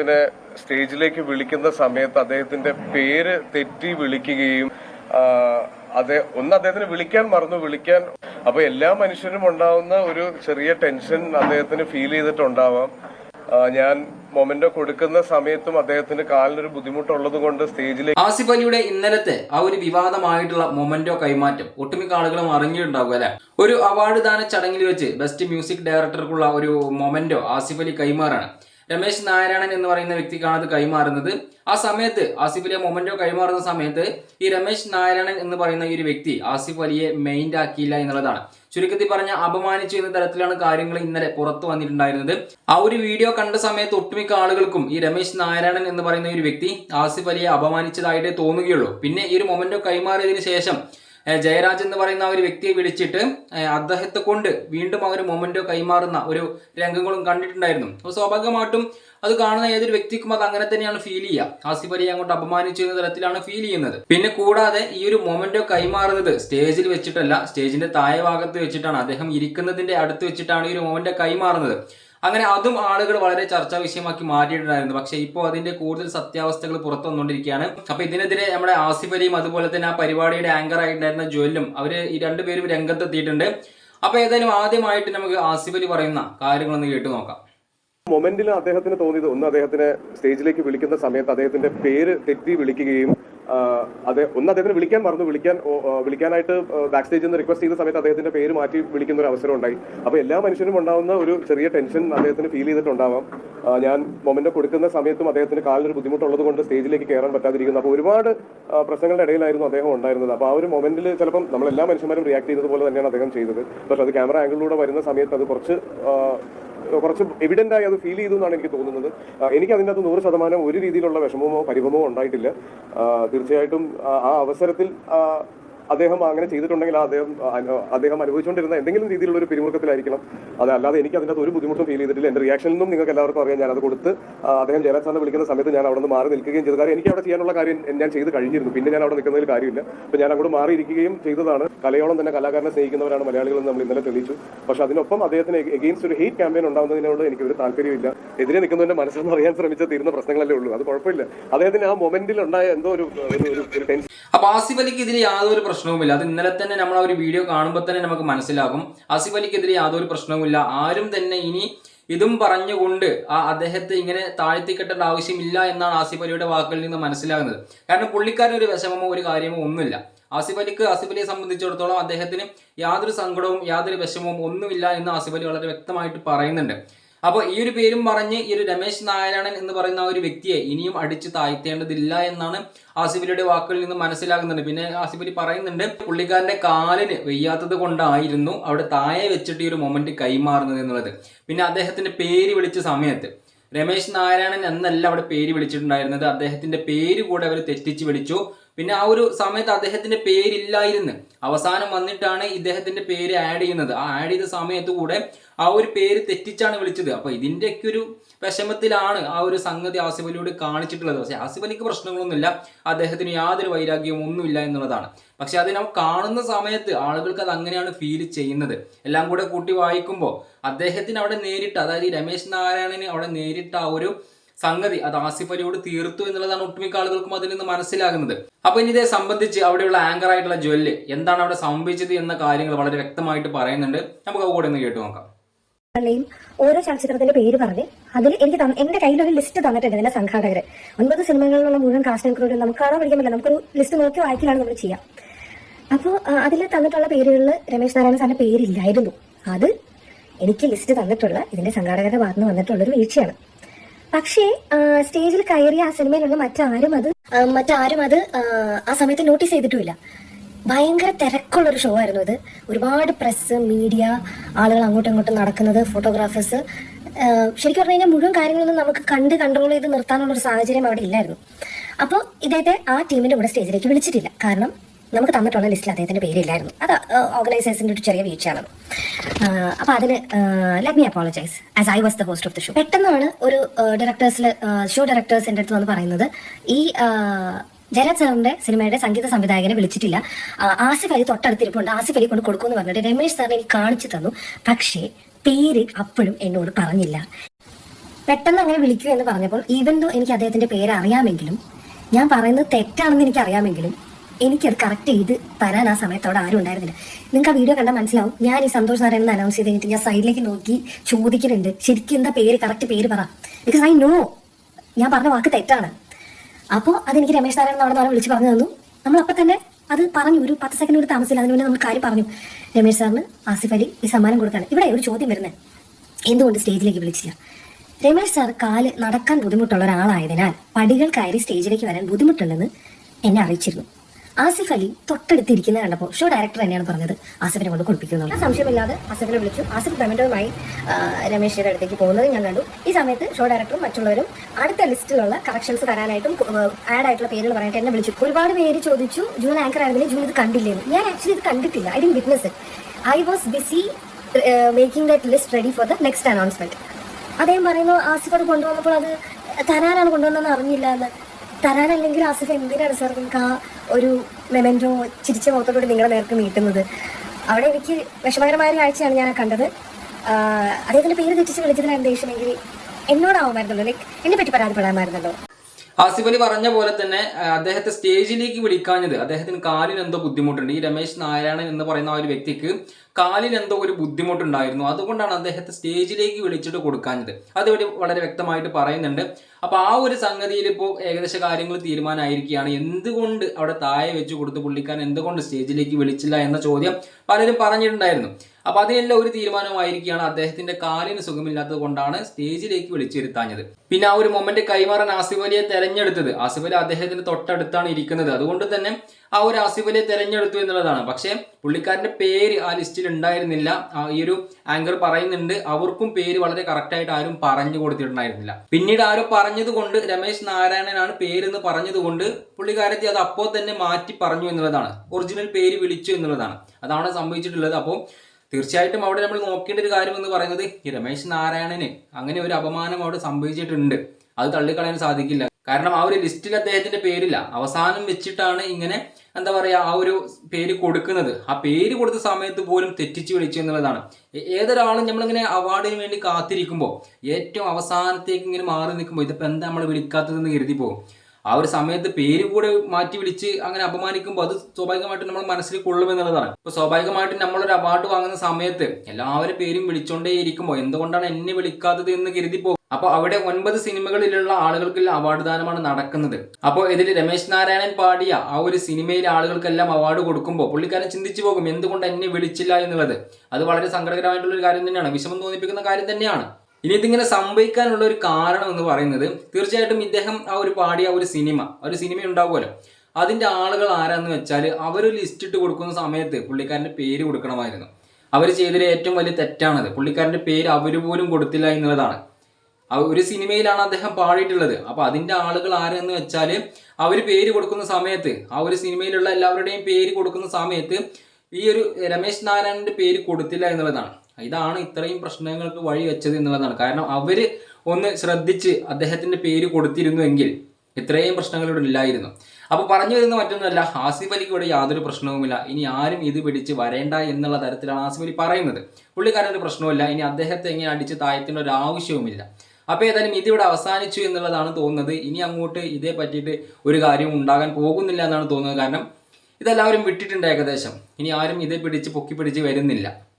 അദ്ദേഹത്തിനെ സ്റ്റേജിലേക്ക് വിളിക്കുന്ന സമയത്ത് അദ്ദേഹത്തിന്റെ പേര് തെറ്റി വിളിക്കുകയും അതെ ഒന്ന് അദ്ദേഹത്തിന് വിളിക്കാൻ മറന്നു വിളിക്കാൻ. അപ്പൊ എല്ലാ മനുഷ്യരും ഉണ്ടാവുന്ന ഒരു ചെറിയ ടെൻഷൻ അദ്ദേഹത്തിന് ഫീൽ ചെയ്തിട്ടുണ്ടാവാം. ഞാൻ മൊമെന്റോ കൊടുക്കുന്ന സമയത്തും അദ്ദേഹത്തിന് കാലിനൊരു ബുദ്ധിമുട്ടുള്ളത് കൊണ്ട് സ്റ്റേജിലേക്ക് ആസിഫ് അലിയുടെ ഇന്നലത്തെ ആ ഒരു വിവാദമായിട്ടുള്ള മൊമെന്റോ കൈമാറ്റം ഒട്ടുമിക്ക ആളുകളും അറിഞ്ഞിട്ടുണ്ടാകും അല്ലെ? ഒരു അവാർഡ് ദാന ചടങ്ങിൽ വെച്ച് ബെസ്റ്റ് മ്യൂസിക് ഡയറക്ടർക്കുള്ള ഒരു മൊമെന്റോ ആസിഫ് അലി കൈമാറാണ്. രമേശ് നാരായണൻ എന്ന് പറയുന്ന വ്യക്തിക്കാണ് അത് കൈമാറുന്നത്. ആ സമയത്ത് ആസിഫ് അലിയെ മൊമെന്റോ കൈമാറുന്ന സമയത്ത് ഈ രമേശ് നാരായണൻ എന്ന് പറയുന്ന ഈ ഒരു വ്യക്തി ആസിഫ് അലിയെ മെയിൻഡ് ആക്കിയില്ല എന്നുള്ളതാണ്. ചുരുക്കത്തിൽ പറഞ്ഞ അപമാനിച്ചു എന്ന തരത്തിലാണ് കാര്യങ്ങൾ ഇന്നലെ പുറത്തു വന്നിട്ടുണ്ടായിരുന്നത്. ആ ഒരു വീഡിയോ കണ്ട സമയത്ത് ഒട്ടുമിക്ക ആളുകൾക്കും ഈ രമേശ് നാരായണൻ എന്ന് പറയുന്ന ഒരു വ്യക്തി ആസിഫ് അലിയെ അപമാനിച്ചതായിട്ടേ തോന്നുകയുള്ളൂ. പിന്നെ ഈ ഒരു മൊമെന്റോ കൈമാറിയതിനു ശേഷം ജയരാജ് എന്ന് പറയുന്ന ഒരു വ്യക്തിയെ വിളിച്ചിട്ട് അദ്ദേഹത്തെ കൊണ്ട് വീണ്ടും ആ ഒരു മൊമെന്റോ കൈമാറുന്ന ഒരു രംഗങ്ങളും കണ്ടിട്ടുണ്ടായിരുന്നു. അപ്പോൾ സ്വാഭാവികമായിട്ടും അത് കാണുന്ന ഏതൊരു വ്യക്തിക്കും അത് അങ്ങനെ തന്നെയാണ് ഫീൽ ചെയ്യുക. ആസിഫ് അലിയെ അങ്ങോട്ട് അപമാനിച്ചു എന്ന തരത്തിലാണ് ഫീൽ ചെയ്യുന്നത്. പിന്നെ കൂടാതെ ഈ ഒരു മൊമെന്റോ കൈമാറുന്നത് സ്റ്റേജിൽ വെച്ചിട്ടല്ല സ്റ്റേജിന്റെ താഴെ ഭാഗത്ത് വെച്ചിട്ടാണ്. അദ്ദേഹം ഇരിക്കുന്നതിന്റെ അടുത്ത് വെച്ചിട്ടാണ് ഈ ഒരു മൊമെന്റോ കൈമാറുന്നത്. അങ്ങനെ അതും ആളുകൾ വളരെ ചർച്ചാ വിഷയമാക്കി മാറ്റിയിട്ടുണ്ടായിരുന്നു. പക്ഷെ ഇപ്പോൾ അതിന്റെ കൂടുതൽ സത്യാവസ്ഥകൾ പുറത്തു വന്നുകൊണ്ടിരിക്കുകയാണ്. അപ്പൊ ഇതിനെതിരെ നമ്മുടെ ആസിഫ് അലിയും അതുപോലെ തന്നെ ആ പരിപാടിയുടെ ആങ്കർ ആയിട്ടുണ്ടായിരുന്ന ജ്വല്ലും അവർ ഈ രണ്ടുപേരും രംഗത്തെത്തിയിട്ടുണ്ട്. അപ്പൊ ഏതായാലും ആദ്യമായിട്ട് നമുക്ക് ആസിഫ് അലി പറയുന്ന കാര്യങ്ങളൊന്ന് കേട്ടു നോക്കാം. മൊമെന്റിൽ അദ്ദേഹത്തിന് തോന്നിയത് ഒന്ന് അദ്ദേഹത്തിന് സ്റ്റേജിലേക്ക് വിളിക്കുന്ന സമയത്ത് അദ്ദേഹത്തിന്റെ പേര് തെറ്റി വിളിക്കുകയും അതെ ഒന്ന് അദ്ദേഹത്തിന് വിളിക്കാൻ മറന്നു. വിളിക്കാൻ വിളിക്കാനായിട്ട് ബാക്ക് സ്റ്റേജിൽ നിന്ന് റിക്വസ്റ്റ് ചെയ്ത സമയത്ത് അദ്ദേഹത്തിന്റെ പേര് മാറ്റി വിളിക്കുന്ന ഒരു അവസരം ഉണ്ടായി. അപ്പൊ എല്ലാ മനുഷ്യനും ഉണ്ടാവുന്ന ഒരു ചെറിയ ടെൻഷൻ അദ്ദേഹത്തിന് ഫീൽ ചെയ്തിട്ടുണ്ടാവാം. ഞാൻ മൊമെന്റ് കൊടുക്കുന്ന സമയത്തും അദ്ദേഹത്തിന് കാലിനൊരു ബുദ്ധിമുട്ടുള്ളത് കൊണ്ട് സ്റ്റേജിലേക്ക് കയറാൻ പറ്റാതിരിക്കുന്നു. അപ്പോൾ ഒരുപാട് പ്രശ്നങ്ങളുടെ ഇടയിലായിരുന്നു അദ്ദേഹം ഉണ്ടായിരുന്നത്. അപ്പോൾ ആ ഒരു മൊമെന്റിൽ ചിലപ്പം നമ്മൾ എല്ലാ മനുഷ്യന്മാരും റിയാക്ട് ചെയ്തതുപോലെ പോലെ തന്നെയാണ് അദ്ദേഹം ചെയ്തത്. പക്ഷെ അത് ക്യാമറ ആംഗിളിലൂടെ വരുന്ന സമയത്ത് അത് കുറച്ച് കുറച്ച് എവിഡന്റ് ആയി അത് ഫീൽ ചെയ്തു എന്നാണ് എനിക്ക് തോന്നുന്നത്. എനിക്ക് അതിന്റെ അകത്ത് നൂറ് ശതമാനം ഒരു രീതിയിലുള്ള വിഷമമോ പരിഭമോ ഉണ്ടായിട്ടില്ല. തീർച്ചയായിട്ടും ആ അവസരത്തിൽ അദ്ദേഹം അങ്ങനെ ചെയ്തിട്ടുണ്ടെങ്കിൽ അദ്ദേഹം അദ്ദേഹം അനുഭവിച്ചുകൊണ്ടിരുന്ന എന്തെങ്കിലും രീതിയിലുള്ള ഒരു പിരിമുറുക്കത്തിലായിരിക്കണം അതല്ലാതെ എനിക്ക് അതിനകത്ത് ഒരു ബുദ്ധിമുട്ടും ഫീൽ ചെയ്തിട്ടില്ല. എന്റെ റിയാക്ഷനിൽ നിന്നും നിങ്ങൾക്ക് എല്ലാവർക്കും അറിയാം. ഞാനത് കൊടുത്ത് അദ്ദേഹം ജയരാജ് സാറിനെ വിളിക്കുന്ന സമയത്ത് ഞാൻ അവിടെ നിന്ന് മാറി നിൽക്കുകയും ചെയ്തു. കാരണം എനിക്ക് അവിടെ ചെയ്യാനുള്ള കാര്യം ഞാൻ ചെയ്ത് കഴിഞ്ഞിരുന്നു. പിന്നെ ഞാൻ അവിടെ നിൽക്കുന്നതിൽ കാര്യമില്ല. അപ്പോൾ ഞാൻ അങ്ങോട്ട് മാറിയിരിക്കുകയും ചെയ്തതാണ്. കലയോളം തന്നെ കലാകാരനെ സ്നേഹിക്കുന്നവരാണ് മലയാളികൾ നമ്മൾ ഇന്നലെ തെളിയിച്ചു. പക്ഷെ അതിനൊപ്പം അദ്ദേഹത്തിന് എഗെയിൻസ്റ്റ് ഒരു ഹെയ്റ്റ് ക്യാമ്പയിൻ ഉണ്ടാകുന്നതിനോട് എനിക്ക് ഒരു താല്പര്യമില്ല. എതിരെ നിൽക്കുന്നതിന്റെ മനസ്സെന്ന് അറിയാൻ ശ്രമിച്ച തീരുന്ന പ്രശ്നങ്ങളല്ലേ ഉള്ളൂ. അത് കുഴപ്പമില്ല. അദ്ദേഹത്തിന് ആ മൊമെന്റിൽ ഉണ്ടായ എന്തോ ഒരു ഒരു- ടെൻഷൻ അപ്പൊ ആസിഫ് അലിക്ക് യാതൊരു യാതൊരു പ്രശ്നവുമില്ല. അത് ഇന്നലെ തന്നെ നമ്മൾ ആ ഒരു വീഡിയോ കാണുമ്പോൾ തന്നെ നമുക്ക് മനസ്സിലാകും. ആസിഫ് അലിക്കെതിരെ യാതൊരു പ്രശ്നവുമില്ല. ആരും തന്നെ ഇനി ഇതും പറഞ്ഞുകൊണ്ട് ആ അദ്ദേഹത്തെ ഇങ്ങനെ താഴ്ത്തിക്കെട്ടേണ്ട ആവശ്യമില്ല എന്നാണ് ആസിഫ് അലിയുടെ വാക്കുകളിൽ നിന്ന് മനസ്സിലാകുന്നത്. കാരണം പുള്ളിക്കാരൻ ഒരു വിഷമമോ ഒരു കാര്യമോ ഒന്നുമില്ല. ആസിഫ് അലിക്ക് ആസിഫ് അലിയെ സംബന്ധിച്ചിടത്തോളം അദ്ദേഹത്തിന് യാതൊരു സങ്കടവും യാതൊരു വിഷമവും ഒന്നുമില്ല എന്ന് ആസിഫ് അലി വളരെ വ്യക്തമായിട്ട് പറയുന്നുണ്ട്. അപ്പോൾ ഈ ഒരു പേരും പറഞ്ഞ് ഈ ഒരു രമേശ് നാരായണൻ എന്ന് പറയുന്ന ഒരു വ്യക്തിയെ ഇനിയും അടിച്ച് താഴ്ത്തേണ്ടതില്ല എന്നാണ് ആസിഫലിയുടെ വാക്കുകളിൽ നിന്ന് മനസ്സിലാകുന്നുണ്ട്. പിന്നെ ആസിഫലി പറയുന്നുണ്ട് പുള്ളിക്കാരന്റെ കാലിന് വെയ്യാത്തത് കൊണ്ടായിരുന്നു അവിടെ താഴെ വെച്ചിട്ട് ഈ ഒരു മൊമെന്റ് കൈമാറുന്നത് എന്നുള്ളത്. പിന്നെ അദ്ദേഹത്തിന്റെ പേര് വിളിച്ച സമയത്ത് രമേശ് നാരായണൻ എന്നല്ല അവിടെ പേര് വിളിച്ചിട്ടുണ്ടായിരുന്നത്. അദ്ദേഹത്തിന്റെ പേര് കൂടെ അവർ തെറ്റിച്ച് വിളിച്ചു. പിന്നെ ആ ഒരു സമയത്ത് അദ്ദേഹത്തിന്റെ പേരില്ലായിരുന്നു. അവസാനം വന്നിട്ടാണ് ഇദ്ദേഹത്തിന്റെ പേര് ആഡ് ചെയ്യുന്നത്. ആ ആഡ് ചെയ്ത സമയത്ത് കൂടെ ആ ഒരു പേര് തെറ്റിച്ചാണ് വിളിച്ചത്. അപ്പൊ ഇതിന്റെയൊക്കെ ഒരു വിഷമത്തിലാണ് ആ ഒരു സംഗതി ആസിഫ് അലിയോട് കാണിച്ചിട്ടുള്ളത്. പക്ഷെ ആസിഫ് അലിക്ക് പ്രശ്നങ്ങളൊന്നുമില്ല. അദ്ദേഹത്തിന് യാതൊരു വൈരാഗ്യവും ഒന്നുമില്ല എന്നുള്ളതാണ്. പക്ഷെ അത് നാം കാണുന്ന സമയത്ത് ആളുകൾക്ക് അത് അങ്ങനെയാണ് ഫീൽ ചെയ്യുന്നത്. എല്ലാം കൂടെ കൂട്ടി വായിക്കുമ്പോൾ അദ്ദേഹത്തിന് അവിടെ നേരിട്ട് അതായത് രമേശ് നാരായണന് അവിടെ നേരിട്ട ആ ഒരു സംഗതി അത് ആസിഫ് അലിയോട് തീർത്തു എന്നുള്ളതാണ് ഒട്ടുമിക്ക ആളുകൾക്കും അതിൽ നിന്ന് മനസ്സിലാകുന്നത്. അപ്പൊ ഇനി ഇതേ സംബന്ധിച്ച് അവിടെയുള്ള ആങ്കർ ആയിട്ടുള്ള ജ്വല്ല് എന്താണ് അവിടെ സംഭവിച്ചത് എന്ന കാര്യങ്ങൾ വളരെ വ്യക്തമായിട്ട് പറയുന്നുണ്ട്. നമുക്ക് അത് കൂടെ ഒന്ന് കേട്ടു നോക്കാം. ഓരോ ചലച്ചിത്രത്തിന്റെ പേര് പറഞ്ഞ് അതിൽ എനിക്ക് എന്റെ കയ്യിൽ ഒരു ലിസ്റ്റ് തന്നിട്ടുണ്ട് ഇതിന്റെ സംഘാടകർ ഒൻപത് സിനിമകളിലുള്ള മുഴുവൻ കാസ്റ്റ് ക്രൂഡ് നമുക്ക് കാണാൻ പഠിക്കാൻ പറ്റില്ല നമുക്കൊരു ലിസ്റ്റ് നോക്കി വായിക്കലാണ് നമ്മൾ ചെയ്യാം. അപ്പോൾ അതിൽ തന്നിട്ടുള്ള പേരുകളിൽ രമേശ് നാരായണ സാറിന്റെ പേരില്ലായിരുന്നു. അത് എനിക്ക് ലിസ്റ്റ് തന്നിട്ടുള്ള ഇതിന്റെ സംഘാടകരുടെ ഭാഗത്ത് നിന്ന് വന്നിട്ടുള്ള ഒരു വീഴ്ചയാണ്. പക്ഷേ സ്റ്റേജിൽ കയറിയ ആ സിനിമയിലുള്ള മറ്റാരും അത് മറ്റാരും അത് ആ, സമയത്ത് നോട്ടീസ് ചെയ്തിട്ടുമില്ല. ഭയങ്കര തിരക്കുള്ളൊരു ഷോ ആയിരുന്നു ഇത്. ഒരുപാട് പ്രസ് മീഡിയ ആളുകൾ അങ്ങോട്ടും ഇങ്ങോട്ടും നടക്കുന്നത് ഫോട്ടോഗ്രാഫേഴ്സ് ശരിക്കും പറഞ്ഞു കഴിഞ്ഞാൽ മുഴുവൻ കാര്യങ്ങളൊന്നും നമുക്ക് കണ്ട് കൺട്രോൾ ചെയ്ത് നിർത്താനുള്ള ഒരു സാഹചര്യം അവിടെ ഇല്ലായിരുന്നു. അപ്പോൾ ഇദ്ദേഹത്തെ ആ ടീമിന്റെ കൂടെ സ്റ്റേജിലേക്ക് വിളിച്ചിട്ടില്ല. കാരണം നമുക്ക് തന്നിട്ടുള്ള ലിസ്റ്റിൽ അദ്ദേഹത്തിന്റെ പേരില്ലായിരുന്നു. അത് ഓർഗനൈസേഴ്സിന്റെ ഒരു ചെറിയ വീഴ്ചയാണ്. അപ്പോൾ അതിന് let me apologise as I was the host of the show പെട്ടെന്നാണ് ഒരു ഡയറക്ടേഴ്സിൽ ഷോ ഡയറക്ടേഴ്സിന്റെ അടുത്ത് വന്ന് പറയുന്നത് ഈ ജയരാജ് സാറിന്റെ സിനിമയുടെ സംഗീത സംവിധായകനെ വിളിച്ചിട്ടില്ല. ആസിഫ് അലി തൊട്ടടുത്തിരിപ്പുണ്ട്. ആസിഫ് അലി കൊണ്ട് കൊടുക്കുമെന്ന് പറഞ്ഞിട്ട് രമേശ് സാറിനെ എനിക്ക് കാണിച്ചു തന്നു. പക്ഷേ പേര് അപ്പോഴും എന്നോട് പറഞ്ഞില്ല. പെട്ടെന്ന് അങ്ങനെ വിളിക്കൂ എന്ന് പറഞ്ഞപ്പോൾ ഈവൻ ദോ എനിക്ക് അദ്ദേഹത്തിന്റെ പേര് അറിയാമെങ്കിലും ഞാൻ പറയുന്നത് തെറ്റാണെന്ന് എനിക്ക് അറിയാമെങ്കിലും എനിക്കത് കറക്റ്റ് ചെയ്ത് തരാൻ ആ സമയത്ത് അവിടെ ആരും ഉണ്ടായിരുന്നില്ല. നിങ്ങൾക്ക് ആ വീഡിയോ കണ്ടാൽ മനസ്സിലാവും. ഞാൻ ഈ സന്തോഷ് നാരായണൻ എന്ന് അനൗൺസ് ചെയ്ത് കഴിഞ്ഞിട്ട് ഞാൻ സൈഡിലേക്ക് നോക്കി ചോദിക്കുന്നുണ്ട്. ശരിക്കും എന്താ പേര് കറക്റ്റ് പേര് പറ. ബിക്കോസ് ഐ നോ ഞാൻ പറഞ്ഞ വാക്ക് തെറ്റാണ്. അപ്പോൾ അതെനിക്ക് രമേശ് നാരായണൻ അവിടെ നിന്ന് വിളിച്ച് പറഞ്ഞു തന്നു. നമ്മൾ അപ്പം തന്നെ അത് പറഞ്ഞു. ഒരു പത്ത് സെക്കൻഡ് ഒരു താമസിച്ചില്ല. അതിനു മുന്നേ നമ്മൾ കാര്യം പറഞ്ഞു. രമേശ് സാറിന് ആസിഫ് അലി ഈ സമ്മാനം കൊടുക്കാനാണ് ഇവിടെ ഒരു ചോദ്യം വരുന്നത് എന്തുകൊണ്ട് സ്റ്റേജിലേക്ക് വിളിച്ചില്ല? രമേശ് സാർ കാൽ നടക്കാൻ ബുദ്ധിമുട്ടുള്ള ഒരാളായതിനാൽ പടികൾ കയറി സ്റ്റേജിലേക്ക് വരാൻ ബുദ്ധിമുട്ടുണ്ടെന്ന് എന്നെ അറിയിച്ചിരുന്നു. ആസിഫ് അലി തൊട്ടടുത്തിരിക്കുന്ന കണ്ടപ്പോൾ ഷോ ഡയറക്ടർ തന്നെയാണ് പറഞ്ഞത്. ആസിഫിനെ കൊണ്ട് കുളിപ്പിക്കുന്നു സംശയമില്ലാതെ ആസിഫിനെ വിളിച്ചു. ആസിഫ് പെമന്റോയുമായി രമേശിയുടെ അടുത്തേക്ക് പോകുന്നത് ഞാൻ കണ്ടു. ഈ സമയത്ത് ഷോ ഡയറക്ടറും മറ്റുള്ളവരും അടുത്ത ലിസ്റ്റിലുള്ള കറക്ഷൻസ് തരാനായിട്ടും ആഡ് ആയിട്ടുള്ള പേരുകൾ പറയാനായിട്ട് എന്നെ വിളിച്ചു. ഒരുപാട് പേര് ചോദിച്ചു ജൂൺ ആങ്കർ ആയിരുന്നില്ല ജൂൺ ഇത് കണ്ടില്ലേന്ന്. ഞാൻ ആക്ച്വലി ഇത് കണ്ടിട്ടില്ല. I didn't witness I was busy making that list ready for the next announcement അദ്ദേഹം പറയുന്നു ആസിഫ് അത് കൊണ്ടുവന്നപ്പോൾ അത് തരാനാണ് കൊണ്ടുവന്നതെന്ന് അറിഞ്ഞില്ല എന്ന്. തരാനല്ലെങ്കിൽ ആസിഫ് എന്തിനാണ് സാർ നിങ്ങൾക്ക് ആ ഒരു മെമെന്റോ ചിരിച്ച മുഖത്തോടുകൂടി നിങ്ങളുടെ നേർക്ക് നീട്ടുന്നത്. അവിടെ എനിക്ക് വിഷമകരമായ ഒരു കാഴ്ചയാണ് ഞാൻ കണ്ടത്. അദ്ദേഹത്തിന്റെ പേര് തെറ്റിച്ച് വിളിച്ചതിനാണ് ദേഷ്യമെങ്കിൽ എന്നോടാവുമായിരുന്നല്ലോ. ലൈക്ക് എന്നെ പറ്റി പരാതിപ്പെടാമായിരുന്നല്ലോ. ആസിഫ് അലി പറഞ്ഞ പോലെ തന്നെ അദ്ദേഹത്തെ സ്റ്റേജിലേക്ക് വിളിക്കാഞ്ഞത് അദ്ദേഹത്തിന് കാലിന് എന്തോ ബുദ്ധിമുട്ടുണ്ട്. ഈ രമേശ് നാരായണൻ എന്ന് പറയുന്ന ആ ഒരു വ്യക്തിക്ക് കാലിന് എന്തോ ഒരു ബുദ്ധിമുട്ടുണ്ടായിരുന്നു. അതുകൊണ്ടാണ് അദ്ദേഹത്തെ സ്റ്റേജിലേക്ക് വിളിച്ചിട്ട് കൊടുക്കാഞ്ഞത്. അതിവിടെ വളരെ വ്യക്തമായിട്ട് പറയുന്നുണ്ട്. അപ്പൊ ആ ഒരു സംഗതിയിൽ ഇപ്പോൾ ഏകദേശ കാര്യങ്ങൾ തീരുമാനമായിരിക്കുകയാണ്. എന്തുകൊണ്ട് അവിടെ താഴെ വെച്ച് കൊടുത്ത് പുള്ളിക്കാരൻ എന്തുകൊണ്ട് സ്റ്റേജിലേക്ക് വിളിച്ചില്ല എന്ന ചോദ്യം പലരും പറഞ്ഞിട്ടുണ്ടായിരുന്നു. അപ്പൊ അതിനെല്ലാം ഒരു തീരുമാനമായിരിക്കുകയാണ് അദ്ദേഹത്തിന്റെ കാലിന് സുഖമില്ലാത്തത് കൊണ്ടാണ് സ്റ്റേജിലേക്ക് വിളിച്ചിരുത്താഞ്ഞത്. പിന്നെ ആ ഒരു മൊമെന്റ് കൈമാറാൻ ആസിഫ് തെരഞ്ഞെടുത്തത്. ആസിഫ് അലി അദ്ദേഹത്തിന് തൊട്ടടുത്താണ് ഇരിക്കുന്നത്. അതുകൊണ്ട് തന്നെ ആ ഒരു ആസിഫ് തെരഞ്ഞെടുത്തു എന്നുള്ളതാണ്. പക്ഷേ പുള്ളിക്കാരന്റെ പേര് ആ ലിസ്റ്റിൽ ഉണ്ടായിരുന്നില്ല. ഈ ഒരു ആങ്കർ പറയുന്നുണ്ട്. അവർക്കും പേര് വളരെ കറക്റ്റായിട്ട് ആരും പറഞ്ഞു കൊടുത്തിട്ടുണ്ടായിരുന്നില്ല. പിന്നീട് ആരും പറഞ്ഞതുകൊണ്ട് രമേശ് നാരായണനാണ് പേരെന്ന് പറഞ്ഞതുകൊണ്ട് പുള്ളിക്കാരത്തി അത് അപ്പോൾ തന്നെ മാറ്റി പറഞ്ഞു എന്നുള്ളതാണ്. ഒറിജിനൽ പേര് വിളിച്ചു എന്നുള്ളതാണ്. അതാണ് സംഭവിച്ചിട്ടുള്ളത്. അപ്പോൾ തീർച്ചയായിട്ടും അവിടെ നമ്മൾ നോക്കേണ്ട ഒരു കാര്യം എന്ന് പറയുന്നത് ഈ രമേശ് നാരായണന് അങ്ങനെ ഒരു അപമാനം അവിടെ സംഭവിച്ചിട്ടുണ്ട്. അത് തള്ളിക്കളയാൻ സാധിക്കില്ല. കാരണം ആ ഒരു ലിസ്റ്റിൽ അദ്ദേഹത്തിന്റെ പേരില്ല. അവസാനം വെച്ചിട്ടാണ് ഇങ്ങനെ എന്താ പറയാ ആ ഒരു പേര് കൊടുക്കുന്നത്. ആ പേര് കൊടുത്ത സമയത്ത് പോലും തെറ്റിച്ച് വിളിച്ചു എന്നുള്ളതാണ്. ഏതൊരാളും നമ്മളിങ്ങനെ അവാർഡിന് വേണ്ടി കാത്തിരിക്കുമ്പോൾ ഏറ്റവും അവസാനത്തേക്ക് ഇങ്ങനെ മാറി നിൽക്കുമ്പോൾ ഇതിപ്പോൾ എന്താ നമ്മൾ വിളിക്കാത്തതെന്ന് കരുതി പോകും ആ ഒരു സമയത്ത് പേര് കൂടെ മാറ്റി വിളിച്ച് അങ്ങനെ അപമാനിക്കുമ്പോൾ അത് സ്വാഭാവികമായിട്ടും നമ്മൾ മനസ്സിൽ കൊള്ളുമെന്നുള്ളതാണ് ഇപ്പൊ സ്വാഭാവികമായിട്ടും നമ്മളൊരു അവാർഡ് വാങ്ങുന്ന സമയത്ത് എല്ലാവരും പേരും വിളിച്ചോണ്ടേ ഇരിക്കുമ്പോൾ എന്തുകൊണ്ടാണ് എന്നെ വിളിക്കാത്തത് എന്ന് കരുതി പോകും അപ്പൊ അവിടെ ഒൻപത് സിനിമകളിലുള്ള ആളുകൾക്കെല്ലാം അവാർഡ് ദാനമാണ് നടക്കുന്നത്. അപ്പോൾ ഇതിൽ രമേശ് നാരായണൻ പാടിയ ആ ഒരു സിനിമയിലെ ആളുകൾക്കെല്ലാം അവാർഡ് കൊടുക്കുമ്പോൾ പുള്ളിക്കാരൻ ചിന്തിച്ചു പോകും എന്തുകൊണ്ട് എന്നെ വിളിച്ചില്ല എന്നുള്ളത്. അത് വളരെ സങ്കടകരമായിട്ടുള്ള ഒരു കാര്യം തന്നെയാണ്. വിഷമം തോന്നിപ്പിക്കുന്ന കാര്യം തന്നെയാണ്. ഇനി ഇതിങ്ങനെ സംഭവിക്കാനുള്ള ഒരു കാരണം എന്ന് പറയുന്നത് തീർച്ചയായിട്ടും ഇദ്ദേഹം ആ ഒരു പാടിയ ഒരു സിനിമ ഒരു സിനിമ ഉണ്ടാവുമല്ലോ. അതിന്റെ ആളുകൾ ആരാന്ന് വെച്ചാൽ അവർ ലിസ്റ്റ് ഇട്ട് കൊടുക്കുന്ന സമയത്ത് പുള്ളിക്കാരന്റെ പേര് കൊടുക്കണമായിരുന്നു. അവർ ചെയ്തതിൽ ഏറ്റവും വലിയ തെറ്റാണത്. പുള്ളിക്കാരന്റെ പേര് അവർ പോലും കൊടുത്തില്ല എന്നുള്ളതാണ്. ഒരു സിനിമയിലാണ് അദ്ദേഹം പാടിയിട്ടുള്ളത്. അപ്പോൾ അതിന്റെ ആളുകൾ ആരെന്ന് വെച്ചാൽ അവർ പേര് കൊടുക്കുന്ന സമയത്ത് ആ ഒരു സിനിമയിലുള്ള എല്ലാവരുടെയും പേര് കൊടുക്കുന്ന സമയത്ത് ഈ ഒരു രമേശ് നാരായണന്റെ പേര് കൊടുത്തില്ല എന്നുള്ളതാണ്. ഇതാണ് ഇത്രയും പ്രശ്നങ്ങൾക്ക് വഴി വെച്ചത് എന്നുള്ളതാണ്. കാരണം അവർ ഒന്ന് ശ്രദ്ധിച്ച് അദ്ദേഹത്തിന്റെ പേര് കൊടുത്തിരുന്നുവെങ്കിൽ ഇത്രയും പ്രശ്നങ്ങൾ ഇവിടെ ഇല്ലായിരുന്നു. അപ്പൊ പറഞ്ഞു വരുന്ന മറ്റൊന്നുമല്ല ആസിഫ് അലിക്ക് ഇവിടെ യാതൊരു പ്രശ്നവുമില്ല. ഇനി ആരും ഇത് പിടിച്ച് വരേണ്ട എന്നുള്ള തരത്തിലാണ് ആസിഫ് അലി പറയുന്നത്. ഒരു പ്രശ്നവുമില്ല. ഇനി അദ്ദേഹത്തെ എങ്ങനെ അടിച്ച് താഴ്ത്തേണ്ട ഒരു ആവശ്യവുമില്ല. അപ്പൊ ഏതായാലും ഇതിവിടെ അവസാനിച്ചു എന്നുള്ളതാണ് തോന്നുന്നത്. ഇനി അങ്ങോട്ട് ഇതേ പറ്റിയിട്ട് ഒരു കാര്യം ഉണ്ടാകാൻ പോകുന്നില്ല എന്നാണ് തോന്നുന്നത്. കാരണം ഇതെല്ലാവരും വിട്ടിട്ടുണ്ട് ഏകദേശം. ഇനി ആരും ഇതേ പിടിച്ച് പൊക്കി പിടിച്ച് വരുന്നില്ല.